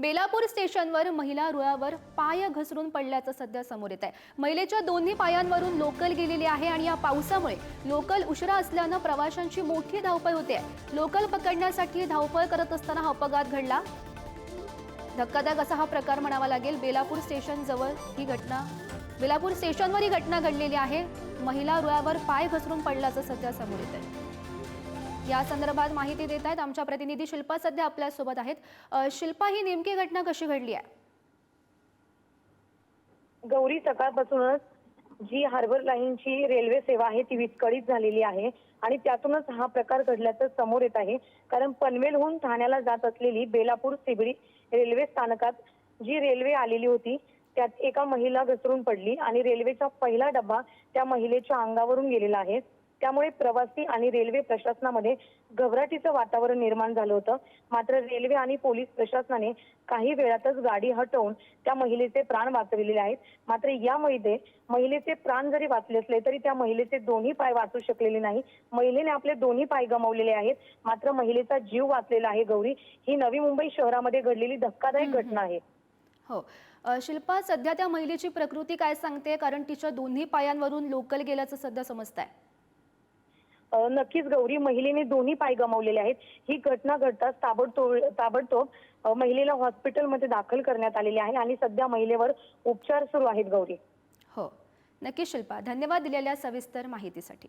बेलापूर स्टेशनवर महिला रुळावर पाय घसरून पडल्याचं सध्या समोर येत आहे महिलेच्या दोन्ही पायांवरून लोकल गेलेली आहे आणि या पावसामुळे लोकल उशिरा असल्यानं प्रवाशांची मोठी धावपळ होते. लोकल पकडण्यासाठी धावपळ करत असताना हा अपघात घडला. धक्कादायक असा हा प्रकार म्हणावा लागेल. बेलापूर स्टेशन जवळ ही घटना बेलापूर स्टेशनवर ही घटना घडलेली आहे. महिला रुळावर पाय घसरून पडल्याचं सध्या समोर येत आहे या संदर्भात माहिती देत आहेत. आमच्या प्रतिनिधी शिल्पा सध्या आपल्यासोबत आहेत. शिल्पा ही नेमकी घटना कशी घडली आहे? गौरी सकाळपासूनच जी हार्बर लाईनची रेल्वे सेवा आहे ती विस्कळीत झालेली आहे आणि त्यातूनच हा प्रकार घडल्याचं समोर येत आहे. कारण पनवेलहून ठाण्याला जात असलेली बेलापूर सिबडी रेल्वे स्थानकात जी रेल्वे आलेली होती त्यात एका महिला घसरून पडली आणि रेल्वेचा पहिला डब्बा त्या महिलेच्या अंगावरून गेलेला आहे. त्यामुळे प्रवासी आणि रेल्वे प्रशासनामध्ये घबराटीचं वातावरण निर्माण झालं होतं. मात्र रेल्वे आणि पोलीस प्रशासनाने काही वेळातच गाडी हटवून त्या महिलेचे प्राण वाचविलेले आहेत. मात्र यामध्ये महिलेचे प्राण जरी वाचले असले तरी त्या महिलेचे दोन्ही पाय वाचू शकलेले नाही. महिलेने आपले दोन्ही पाय गमावलेले आहेत. मात्र महिलेचा जीव वाचलेला आहे गौरी. ही नवी मुंबई शहरामध्ये घडलेली धक्कादायक घटना आहे. हो. शिल्पा सध्या त्या महिलेची प्रकृती काय सांगते? कारण तिच्या दोन्ही पायांवरून लोकल गेल्याचं सध्या समजत आहे नक्कीच गौरी महिलेने दोन्ही पाय गमावलेले आहेत. ही घटना घडताच ताबडतोब ताबडतोब महिलेला हॉस्पिटलमध्ये दाखल करण्यात आलेले आहे आणि सध्या महिलेवर उपचार सुरू आहेत गौरी. हो. नक्की शिल्पा धन्यवाद दिलेल्या सविस्तर माहितीसाठी.